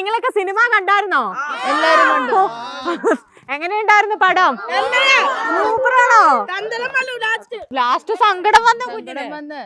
നിങ്ങളൊക്കെ സിനിമ കണ്ടായിരുന്നോ? എല്ലാരും കണ്ടു. എങ്ങനെയുണ്ടായിരുന്നു പടം? സൂപ്പറാണോ? ലാസ്റ്റ് സങ്കടം വന്ന കുഞ്ഞിന്. വന്ന്.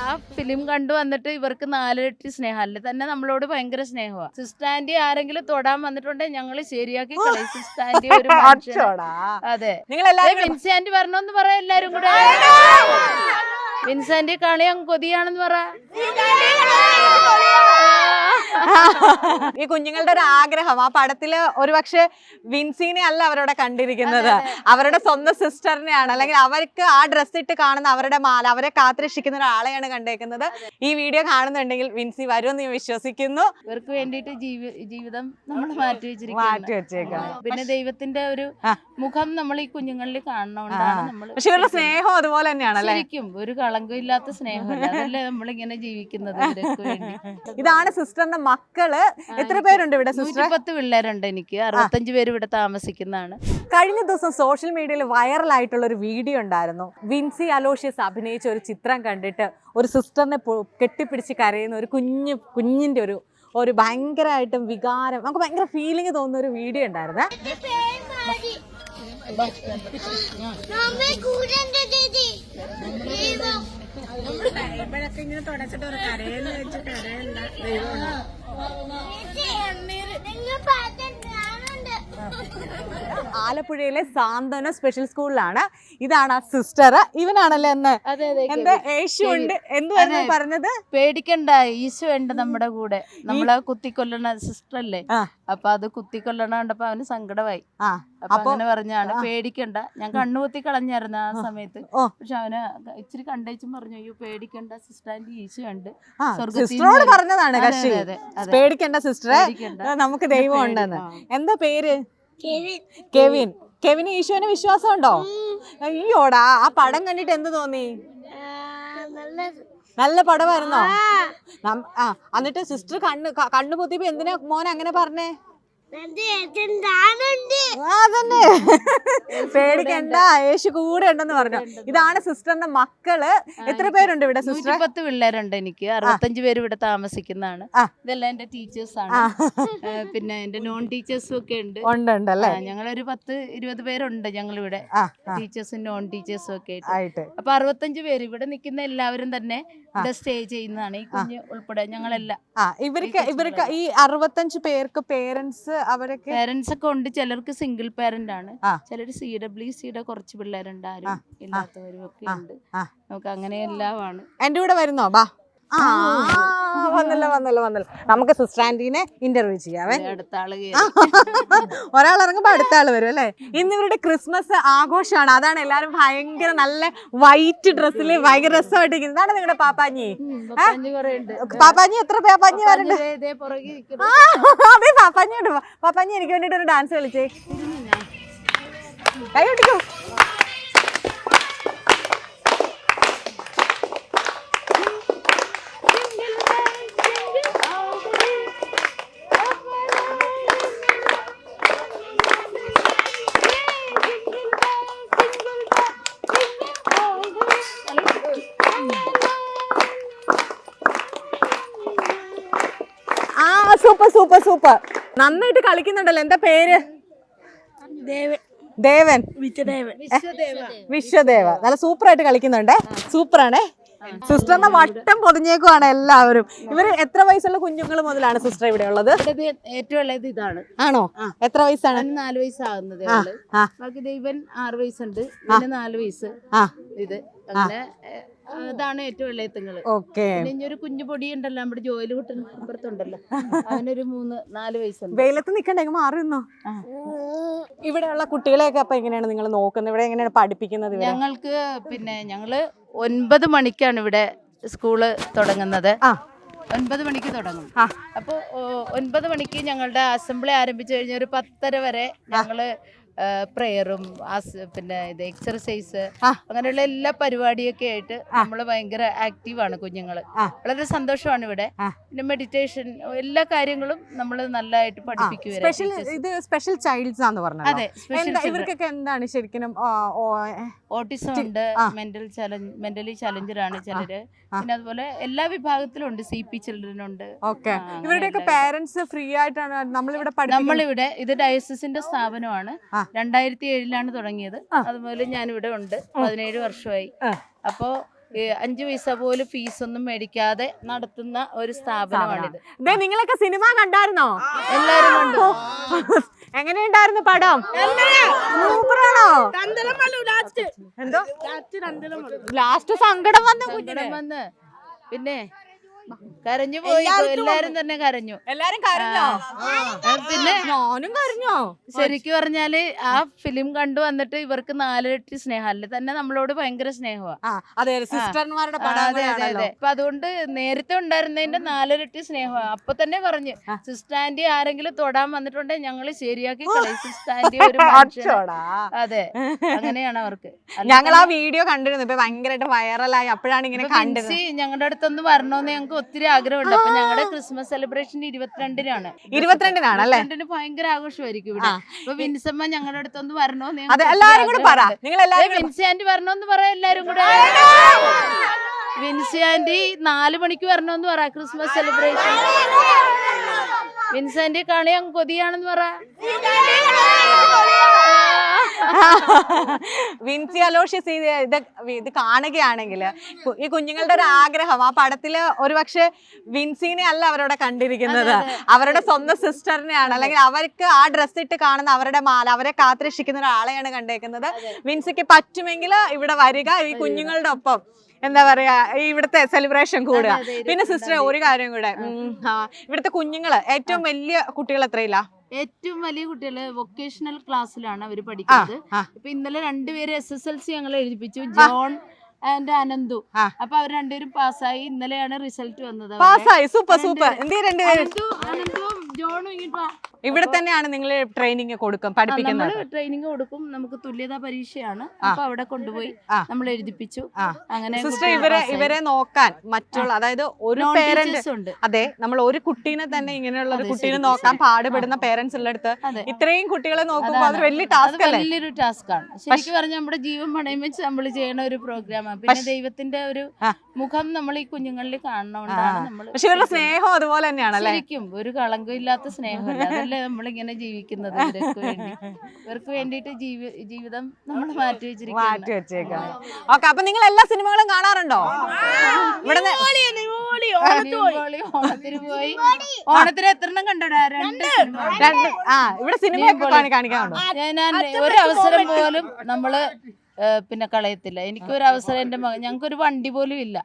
ആ ഫിലിം കണ്ടു വന്നിട്ട് ഇവർക്ക് നാലിരട്ടി സ്നേഹം. അല്ലെ? തന്നെ നമ്മളോട് ഭയങ്കര സ്നേഹമാണ് സിസ്റ്റാൻഡി ആരെങ്കിലും തൊടാൻ വന്നിട്ടുണ്ടെങ്കിൽ ഞങ്ങൾ ശരിയാക്കി കളയും. സിസ്റ്റാൻഡി ഒരു അതെ. നിങ്ങൾ എല്ലാവരും വിൻസാൻഡി പറഞ്ഞോന്ന് പറ എല്ലാരും കൂടെ. വിൻസാൻഡി കളിയാൻ കൊതിയാണെന്ന് പറ. ഈ കുഞ്ഞുങ്ങളുടെ ഒരു ആഗ്രഹം. ആ പടത്തിൽ ഒരുപക്ഷെ വിൻസീനെ അല്ല അവരവിടെ കണ്ടിരിക്കുന്നത്. അവരുടെ സ്വന്തം സിസ്റ്ററിനെയാണ്. അല്ലെങ്കിൽ അവർക്ക് ആ ഡ്രസ് ഇട്ട് കാണുന്ന അവരുടെ മാല അവരെ കാത്തിരക്ഷിക്കുന്ന ഒരാളെയാണ് കണ്ടേക്കുന്നത്. ഈ വീഡിയോ കാണുന്നുണ്ടെങ്കിൽ വിൻസി വരുമെന്ന് ഞാൻ വിശ്വസിക്കുന്നു. ഇവർക്ക് വേണ്ടിയിട്ട് ജീവിതം നമ്മൾ മാറ്റി വെച്ചേക്കാം പിന്നെ ദൈവത്തിന്റെ ഒരു മുഖം നമ്മൾ ഈ കുഞ്ഞുങ്ങളിൽ കാണണോണ്ടാണ് നമ്മൾ പക്ഷെ ഇവരുടെ സ്നേഹം അതുപോലെ തന്നെയാണല്ലേ ശരിക്കും ഒരു കളങ്കമില്ലാത്ത സ്നേഹം നമ്മളിങ്ങനെ ജീവിക്കുന്നത് ഇതാണ് സിസ്റ്ററിന്റെ മക്കൾ എത്ര പേരുണ്ട് ഇവിടെ സിസ്റ്റർ നൂറ്റിപ്പത്ത് പിള്ളേരുണ്ട് എനിക്ക്. അറുപത്തഞ്ച് പേര് ഇവിടെ താമസിക്കുന്നതാണ്. കഴിഞ്ഞ ദിവസം സോഷ്യൽ മീഡിയയിൽ വൈറലായിട്ടുള്ള ഒരു വീഡിയോ ഉണ്ടായിരുന്നു. വിൻസി അലോഷ്യസ് അഭിനയിച്ച ഒരു ചിത്രം കണ്ടിട്ട് ഒരു സിസ്റ്ററിനെ കെട്ടിപ്പിടിച്ച് കരയുന്ന ഒരു കുഞ്ഞു കുഞ്ഞിന്റെ ഒരു ഒരു ഭയങ്കരമായിട്ടും വികാരം നമുക്ക് ഭയങ്കര ഫീലിംഗ് തോന്നുന്ന ഒരു വീഡിയോ ഉണ്ടായിരുന്നേ. ആലപ്പുഴയിലെ സാന്ത്വന സ്പെഷ്യൽ സ്കൂളിലാണ് ഇതാണ് ആ സിസ്റ്റർ ഇവനാണല്ലേ എന്ന് അതെ എന്താ? യേശു ഉണ്ട്. എന്തുവായിരുന്നു പറഞ്ഞത്? പേടിക്കണ്ട ഈശോ ഉണ്ട് നമ്മുടെ കൂടെ. നമ്മളെ കുത്തിക്കൊല്ലണ സിസ്റ്റർ അല്ലേ. അപ്പൊ അത് കുത്തിക്കൊല്ലണ കണ്ടപ്പോ അവന് സങ്കടമായി. അപ്പൊ അങ്ങനെ പറഞ്ഞാണ് പേടിക്കണ്ട. ഞാൻ കണ്ണുകുത്തി കളഞ്ഞായിരുന്നു ആ സമയത്ത്. പക്ഷെ അവന് ഇച്ചിരി കണ്ടേച്ചും പറഞ്ഞു അയ്യോ പേടിക്കണ്ട സിസ്റ്ററിന്റെ ഈശോ ഉണ്ട്. സിസ്റ്ററോട് പറഞ്ഞതാണ്. പേടിക്കണ്ട സിസ്റ്ററെ നമുക്ക് ദൈവം ഉണ്ടെന്ന്. എന്താ പേര്? കെവിൻ. കെവിന് ഈശോന് വിശ്വാസം ഉണ്ടോ അയ്യോടാ ആ പടം കണ്ടിട്ട് എന്ത് തോന്നി? നല്ല പടമായിരുന്നോ? ആ. എന്നിട്ട് സിസ്റ്റർ കണ്ണ് കണ്ണു പൊത്തിയപ്പോ എന്തിനാ മോൻ അങ്ങനെ പറഞ്ഞേ? അതന്നെ. പേടിക്കണ്ട. യേശു കൂടെ ഉണ്ടെന്ന് പറഞ്ഞു. ഇതാണ് സിസ്റ്ററിന്റെ മക്കൾ. എത്ര പേരുണ്ട് ഇവിടെ സിസ്റ്റർ പത്ത് പിള്ളേരുണ്ട് എനിക്ക്. അറുപത്തഞ്ച് പേര് ഇവിടെ താമസിക്കുന്നതാണ്. ഇതെല്ലാം എന്റെ ടീച്ചേഴ്സ് ആണ്. പിന്നെ എന്റെ നോൺ ടീച്ചേഴ്സും ഒക്കെ ഉണ്ട്. ഉണ്ട് ഞങ്ങൾ ഞങ്ങളൊരു പത്ത് ഇരുപത് പേരുണ്ട് ഞങ്ങൾ ഇവിടെ ടീച്ചേഴ്സും നോൺ ടീച്ചേഴ്സും ഒക്കെ ആയിട്ട്. അപ്പൊ അറുപത്തഞ്ച് പേര് ഇവിടെ നിൽക്കുന്ന എല്ലാവരും തന്നെ ഇവിടെ സ്റ്റേ ചെയ്യുന്നതാണ്. ഈ കുഞ്ഞ് ഉൾപ്പെടെ ഞങ്ങളെല്ലാം ആ ഇവർക്ക് ഇവർക്ക് ഈ അറുപത്തഞ്ച് പേർക്ക് പേരൻസ് അവരൊക്കെ പേരൻസ് ഒക്കെ ഉണ്ട്. ചിലർക്ക് സിംഗിൾ പേരന്റ് ആണ്. ചിലർ സി ഡബ്ല്യു സിയുടെ കുറച്ച് പിള്ളേരുണ്ടാരും ഇല്ലാത്തവരും ഒക്കെ ഉണ്ട്. നമുക്ക് അങ്ങനെ എല്ലാമാണ് എന്റെ കൂടെ വരുന്നോ? ബാ. ആ. വന്നല്ലോ വന്നല്ലോ വന്നല്ലോ നമുക്ക് സിസ്റ്റർ ആന്റീനെ ഇന്റർവ്യൂ ചെയ്യാവേ. ഒരാൾ ഇറങ്ങുമ്പോ അടുത്ത ആൾ വരും അല്ലെ? ഇന്ന് ഇവരുടെ ക്രിസ്മസ് ആഘോഷമാണ്. അതാണ് എല്ലാരും ഭയങ്കര നല്ല വൈറ്റ് ഡ്രസ്സിൽ ഭയങ്കര രസമായിട്ടിരിക്കുന്നത്. ഇതാണ് നിങ്ങളുടെ പാപ്പാഞ്ഞി. പാപ്പാഞ്ഞി എത്ര പാപ്പാഞ്ഞി വരുന്നുണ്ട്. ആ, അതെ പാപ്പാഞ്ഞി ഉണ്ട്. പാപ്പാഞ്ഞി എനിക്ക് വേണ്ടിട്ട് ഒരു ഡാൻസ് കളിച്ചേ. കൈ കൊട്ടിക്കോ സൂപ്പർ സൂപ്പർ സൂപ്പർ. നന്നായിട്ട് കളിക്കുന്നുണ്ടല്ലോ. എന്താ പേര്? ദേവൻ. വിശ്വദേവ. നല്ല സൂപ്പർ ആയിട്ട് കളിക്കുന്നുണ്ടേ. സൂപ്പറാണേ. സിസ്റ്ററിനെ വട്ടം പൊതിഞ്ഞേക്കുവാണ് എല്ലാവരും. ഇവർ എത്ര വയസ്സുള്ള കുഞ്ഞുങ്ങൾ മുതലാണ് സിസ്റ്റർ ഇവിടെ ഉള്ളത്? ഏറ്റവും ഉള്ളത് ഇതാണ്. ആണോ? എത്ര വയസ്സാണ്? നാല് വയസ്സാകുന്നത് ഇവൻ ബാക്കി ആറ് വയസ്സുണ്ട്. പിന്നെ നാല് വയസ്സ്. ആ. ഇത്. അതാണ് ഏറ്റവും ഇളയത്തുങ്ങൾ ഓക്കെ. പിന്നെ ഇനി ഒരു കുഞ്ഞു പൊടി ഉണ്ടല്ലോ നമ്മുടെ ജോലി കുട്ടൻ അപ്പുറത്തുണ്ടല്ലോ. അവനൊരു മൂന്ന് നാല് വയസ്സുണ്ട്. വെയിലത്ത് നിക്കണ്ടെങ്കിൽ മാറിന്നോ. ഇവിടെയുള്ള കുട്ടികളെയൊക്കെ അപ്പൊ എങ്ങനെയാണ് നിങ്ങൾ നോക്കുന്നത്? ഇവിടെ എങ്ങനെയാണ് പഠിപ്പിക്കുന്നത് ഇവരെ ഞങ്ങൾക്ക് പിന്നെ ഞങ്ങൾ ഒൻപത് മണിക്കാണ് ഇവിടെ സ്കൂൾ തുടങ്ങുന്നത്. ആ. ഒൻപത് മണിക്ക് തുടങ്ങും. ആ. അപ്പോൾ ഒൻപത് മണിക്ക് ഞങ്ങളുടെ അസംബ്ലി ആരംഭിച്ചു കഴിഞ്ഞ ഒരു പത്തര വരെ ഞങ്ങൾ പ്രെയറും പിന്നെ ഇത് എക്സർസൈസ്. അങ്ങനെയുള്ള എല്ലാ പരിപാടിയൊക്കെ ആയിട്ട് നമ്മൾ ഭയങ്കര ആക്റ്റീവാണ് കുഞ്ഞുങ്ങൾ വളരെ സന്തോഷമാണ് ഇവിടെ. പിന്നെ മെഡിറ്റേഷൻ എല്ലാ കാര്യങ്ങളും നമ്മൾ നല്ലതായിട്ട് പഠിപ്പിക്കും ഇവരെ സ്പെഷ്യൽ teachers. ഇത് സ്പെഷ്യൽ ചൈൽഡ്സ് ആണെന്ന് പറഞ്ഞത് അതെ ഇവർക്കൊക്കെ എന്താണ് ശരിക്കും ഓട്ടിസം ഉണ്ട്. മെന്റൽ ചലഞ്ച് മെന്റലി ചലഞ്ചറാണ് ചിലര്. പിന്നെ അതുപോലെ എല്ലാ വിഭാഗത്തിലും ഉണ്ട് സി പി ചിൽഡ്രൻ ഉണ്ട്. ഓക്കെ. ഇവരുടെയൊക്കെ പേരൻസ് ഫ്രീ ആയിട്ടാണ് നമ്മളിവിടെ നമ്മളിവിടെ ഇത് ഡയസിന്റെ സ്ഥാപനമാണ്. രണ്ടായിരത്തി ഏഴിലാണ് തുടങ്ങിയത്. അതുപോലെ ഞാൻ ഇവിടെ ഉണ്ട്. പതിനേഴ് വർഷമായി. അപ്പോ അഞ്ചു പൈസ പോലും ഫീസ് ഒന്നും മേടിക്കാതെ നടത്തുന്ന ഒരു സ്ഥാപനമാണിത്. ദേ നിങ്ങളൊക്കെ സിനിമ കണ്ടായിരുന്നോ? എല്ലാരും കണ്ടു. എങ്ങനെയുണ്ടായിരുന്നു പടം? സൂപ്പറാണോ? എന്തോ? ലാസ്റ്റ് സങ്കടം വന്ന് വന്ന്. പിന്നെ കരഞ്ഞു പോയി. എല്ലാരും തന്നെ കരഞ്ഞു. എല്ലാരും കരഞ്ഞോ? പിന്നെ ഞാനും കരഞ്ഞോ? ശരിക്കും പറഞ്ഞാൽ ആ ഫിലിം കണ്ടു വന്നിട്ട് ഇവർക്ക് നാലിരട്ടി സ്നേഹം. അല്ലെ? തന്നെ നമ്മളോട് ഭയങ്കര സ്നേഹമാണ് അപ്പൊ അതുകൊണ്ട് നേരത്തെ ഉണ്ടായിരുന്നതിന്റെ നാലിരട്ടി സ്നേഹമാണ് അപ്പൊ തന്നെ പറഞ്ഞു. സിസ്റ്റർ ആന്റി ആരെങ്കിലും തൊടാൻ വന്നിട്ടുണ്ടെങ്കിൽ ഞങ്ങൾ ശരിയാക്കി കളയും. സിസ്റ്റർ ആന്റി ഒരു അതെ അങ്ങനെയാണ് അവർക്ക്. ഞങ്ങൾ ആ വീഡിയോ കണ്ടിരുന്നു ഇപ്പൊ ഭയങ്കരമായിട്ട് വൈറലായി അപ്പോഴാണ് ഇങ്ങനെ കണ്ടത്. ഞങ്ങളുടെ അടുത്തൊന്ന് വരണോന്ന് ഞങ്ങൾക്ക് ഒത്തിരി ആഗ്രഹമുണ്ട്. അപ്പൊ ഞങ്ങളുടെ ക്രിസ്മസ് സെലിബ്രേഷൻ ഇരുപത്തിരണ്ടിനാണ്. ഇരുപത്തിരണ്ടിനാണ് അല്ലേ? ഇരുപത്തിരണ്ടിന് ഭയങ്കര ആഘോഷമായിരിക്കും ഇവിടെ. അപ്പൊ വിൻസമ്മ ഞങ്ങളുടെ അടുത്തൊന്ന് ഞങ്ങൾക്ക് എല്ലാരും കൂടെ പറ. നിങ്ങൾ എല്ലാരും ഏ, വിൻസി ആന്റി വരണോന്ന് പറ എല്ലാരും കൂടെ. വിൻസി ആന്റി നാല് മണിക്ക് വരണോന്ന് പറ ക്രിസ്മസ് സെലിബ്രേഷൻ വിൻസാന്റി കളിയാൻ കൊതിയാണെന്ന് പറ. വിൻസി അലോഷ്യസ് ഇത് ഇത് ഇത് കാണുകയാണെങ്കിൽ ഈ കുഞ്ഞുങ്ങളുടെ ഒരു ആഗ്രഹം ആ പടത്തിൽ ഒരുപക്ഷെ വിൻസിനെ അല്ല അവരവിടെ കണ്ടിരിക്കുന്നത്. അവരുടെ സ്വന്തം സിസ്റ്ററിനെയാണ്. അല്ലെങ്കിൽ അവർക്ക് ആ ഡ്രസ്സ് ഇട്ട് കാണുന്ന അവരുടെ മാല അവരെ കാത്തിരക്ഷിക്കുന്ന ഒരാളെയാണ് കണ്ടേക്കുന്നത്. വിൻസിക്ക് പറ്റുമെങ്കിൽ ഇവിടെ വരിക ഈ കുഞ്ഞുങ്ങളുടെ ഒപ്പം. എന്താ പറയാ ഇവിടുത്തെ സെലിബ്രേഷൻ കൂടുക. പിന്നെ സിസ്റ്റർ ഒരു കാര്യം കൂടെ. ഇവിടുത്തെ കുഞ്ഞുങ്ങൾ ഏറ്റവും വലിയ കുട്ടികൾ എത്രയില്ല ഏറ്റവും വലിയ കുട്ടികൾ വൊക്കേഷണൽ ക്ലാസ്സിലാണ് അവർ പഠിക്കുന്നത്. ഇപ്പൊ ഇന്നലെ രണ്ടുപേര് എസ് എസ് എൽ സി ഞങ്ങൾ എഴുതിപ്പിച്ചു ജോൺ ആൻഡ് അനന്തു. അപ്പൊ അവർ രണ്ടുപേരും പാസ്സായി ഇന്നലെയാണ് റിസൾട്ട് വന്നത്. പാസ്സായി സൂപ്പർ സൂപ്പർ അനന്തു അനന്തു ജോണും ഇങ്ങോട്ട് വാ. ഇവിടെ തന്നെയാണ് നിങ്ങൾ ട്രെയിനിങ് കൊടുക്കും പഠിപ്പിക്കുന്നത്. ട്രെയിനിങ് കൊടുക്കും. നമുക്ക് തുല്യതാ പരീക്ഷയാണ്. അപ്പൊ അവിടെ കൊണ്ടുപോയി നമ്മൾ എഴുതിപ്പിച്ചു. അങ്ങനെ സിസ്റ്റർ ഇവരെ ഇവരെ നോക്കാൻ മറ്റുള്ള അതായത് ഒരു പേരന്റ് ഉണ്ട്. അതെ നമ്മൾ ഒരു കുട്ടീനെ തന്നെ ഇങ്ങനെയുള്ള ഒരു കുട്ടീനെ നോക്കാൻ. പാടുപെടുന്ന പേരൻസ് ഉള്ളടുത്ത് ഇത്രയും കുട്ടികളെ നോക്കുമ്പോൾ. അത് വലിയ ടാസ്ക് അല്ലേ? വലിയൊരു ടാസ്ക് ആണ്. ശരിക്കും പറഞ്ഞാൽ നമ്മുടെ ജീവൻ പണയം വെച്ച് നമ്മൾ ചെയ്യണ ഒരു പ്രോഗ്രാമാണ് പിന്നെ ദൈവത്തിന്റെ ഒരു മുഖം നമ്മൾ ഈ കുഞ്ഞുങ്ങളിൽ കാണണോണ്ടാണ് നമ്മൾ പക്ഷെ ഇവരുടെ സ്നേഹം അതുപോലെ തന്നെയാണ് ശരിക്കും ഒരു കളങ്കമില്ലാത്ത സ്നേഹമല്ല? അതല്ലേ നമ്മളിങ്ങനെ ജീവിക്കുന്നത് ഇവർക്ക് വേണ്ടി. ഇവർക്ക് വേണ്ടിയിട്ട് ജീവി ജീവിതം നമ്മൾ മാറ്റി മാറ്റി വെച്ചിരിക്കുകയാണ് വെച്ചേക്കാം ഓക്കെ അപ്പൊ നിങ്ങൾ എല്ലാ സിനിമകളും കാണാറുണ്ടോ? പോയി. ഓണത്തിന് എത്ര എണ്ണം കണ്ടടാ? രണ്ട് ആ ഇവിടെ സിനിമയൊക്കെ കാണി- കാണിക്കാറുണ്ടോ ഞാൻ ഞാൻ ഒരു അവസരം പോലും നമ്മൾ പിന്നെ കളയത്തില്ല. എനിക്കൊരു അവസരം എന്റെ മകൻ ഞങ്ങൾക്കൊരു വണ്ടി പോലും ഇല്ല.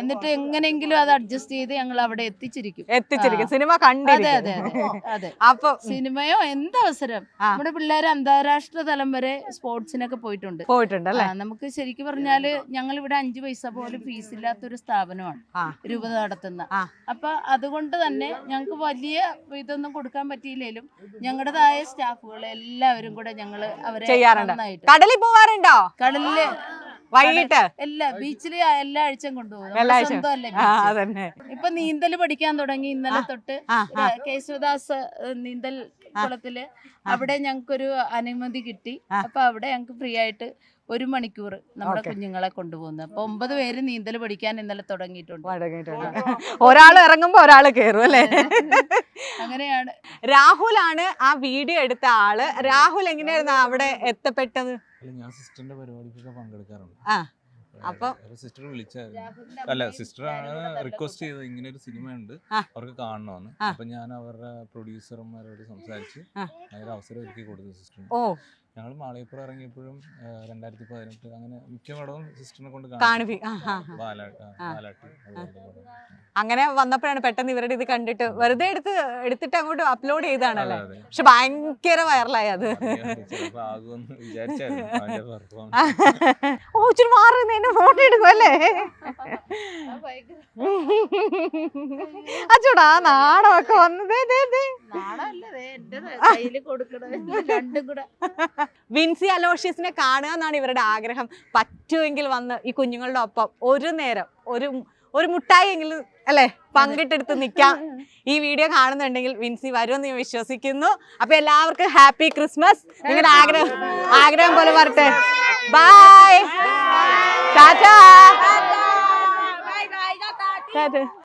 എന്നിട്ട് എങ്ങനെയെങ്കിലും അത് അഡ്ജസ്റ്റ് ചെയ്ത് ഞങ്ങൾ അവിടെ എത്തിച്ചിരിക്കും. എത്തിച്ചിരിക്കും. സിനിമ അതെ അതെ അതെ. അതെ. അപ്പൊ സിനിമയോ എന്തവസരം? അവസരം നമ്മുടെ പിള്ളേർ അന്താരാഷ്ട്ര തലം വരെ സ്പോർട്സിനൊക്കെ പോയിട്ടുണ്ട്. പോയിട്ടുണ്ട് അല്ലേ? നമുക്ക് ശരിക്കും പറഞ്ഞാൽ ഞങ്ങൾ ഇവിടെ അഞ്ചു പൈസ പോലും ഫീസ് ഇല്ലാത്തൊരു സ്ഥാപനമാണ് രൂപ നടത്തുന്ന. അപ്പൊ അതുകൊണ്ട് തന്നെ ഞങ്ങൾക്ക് വലിയ ഇതൊന്നും കൊടുക്കാൻ പറ്റിയില്ലെങ്കിലും ഞങ്ങളുടേതായ സ്റ്റാഫുകൾ എല്ലാവരും കൂടെ ഞങ്ങൾ അവരെ ചെയ്യാറുണ്ട്. നന്നായിട്ട് കടലിൽ പോവാറുണ്ടോ? കടലിൽ വൈകിട്ട്? എല്ലാ ബീച്ചിൽ എല്ലാ ആഴ്ചയും കൊണ്ടുപോകും. അതന്നെ. ഇപ്പൊ നീന്തൽ പഠിക്കാൻ തുടങ്ങി ഇന്നലെ തൊട്ട് കേശവദാസ് നീന്തൽ കുളത്തിൽ അവിടെ ഞങ്ങൾക്കൊരു അനുമതി കിട്ടി. അപ്പൊ അവിടെ ഞങ്ങൾക്ക് ഫ്രീ ആയിട്ട് ഒരു മണിക്കൂർ നമ്മുടെ കുഞ്ഞുങ്ങളെ കൊണ്ടുപോകുന്നത്. അപ്പൊ ഒമ്പത് പേര് നീന്തൽ പഠിക്കാൻ ഇന്നലെ തുടങ്ങിയിട്ടുണ്ട്. ഒരാൾ ഇറങ്ങുമ്പോ ഒരാൾ കയറും അല്ലേ? അങ്ങനെയാണ്. രാഹുലാണ് ആ വീഡിയോ എടുത്ത ആൾ. രാഹുൽ എങ്ങനെയായിരുന്നു അവിടെ എത്തപ്പെട്ടത്? അല്ല ഞാൻ സിസ്റ്ററിന്റെ പരിപാടിക്കൊക്കെ പങ്കെടുക്കാറുണ്ട്. ആ, അപ്പൊ- സിസ്റ്റർ വിളിച്ചായിരുന്നു അല്ല സിസ്റ്റർ ആണ് റിക്വസ്റ്റ് ചെയ്തത് ഇങ്ങനെ ഒരു സിനിമ ഉണ്ട് അവർക്ക് കാണണമെന്ന്. അപ്പൊ ഞാൻ അവരുടെ പ്രൊഡ്യൂസർമാരോട് സംസാരിച്ച് അവസരം ഒരുക്കി കൊടുത്തു സിസ്റ്ററിന് ഓ. ഞങ്ങൾ മാളികപ്പുറം ഇറങ്ങിയപ്പോഴും രണ്ടായിരത്തി പതിനെട്ട് അങ്ങനെ മിക്ക പടവും സിസ്റ്ററിനെ കൊണ്ട്. അങ്ങനെ വന്നപ്പോഴാണ് പെട്ടെന്ന് ഇവരുടെ ഇത് കണ്ടിട്ട് വെറുതെ എടുത്ത് എടുത്തിട്ട് അങ്ങോട്ട് അപ്ലോഡ് ചെയ്താണല്ലേ. പക്ഷെ ഭയങ്കര വൈറലായി അത്. ഓ ഇച്ചിരി മാറുന്നു എന്നെ ഫോട്ടോ എടുക്കുമല്ലേ അച്ചോടാ നാണമൊക്കെ വന്നതേ ദേ, ദേ. ദേ എന്റെ കയ്യിൽ കൊടുക്കണത്. രണ്ടും കൂടെ. വിൻസി അലോഷ്യസിനെ കാണുക എന്നാണ് ഇവരുടെ ആഗ്രഹം. പറ്റുമെങ്കിൽ വന്ന് ഈ കുഞ്ഞുങ്ങളുടെ ഒപ്പം ഒരു നേരം ഒരു ഒരു മുട്ടായെങ്കിലും അല്ലെ പങ്കിട്ടെടുത്ത് നിൽക്കാം. ഈ വീഡിയോ കാണുന്നുണ്ടെങ്കിൽ വിൻസി വരുമെന്ന് ഞാൻ വിശ്വസിക്കുന്നു. അപ്പൊ എല്ലാവർക്കും ഹാപ്പി ക്രിസ്മസ്. നിങ്ങളുടെ ആഗ്രഹം ആഗ്രഹം പോലെ വരട്ടെ. ബൈ. ടാറ്റാ.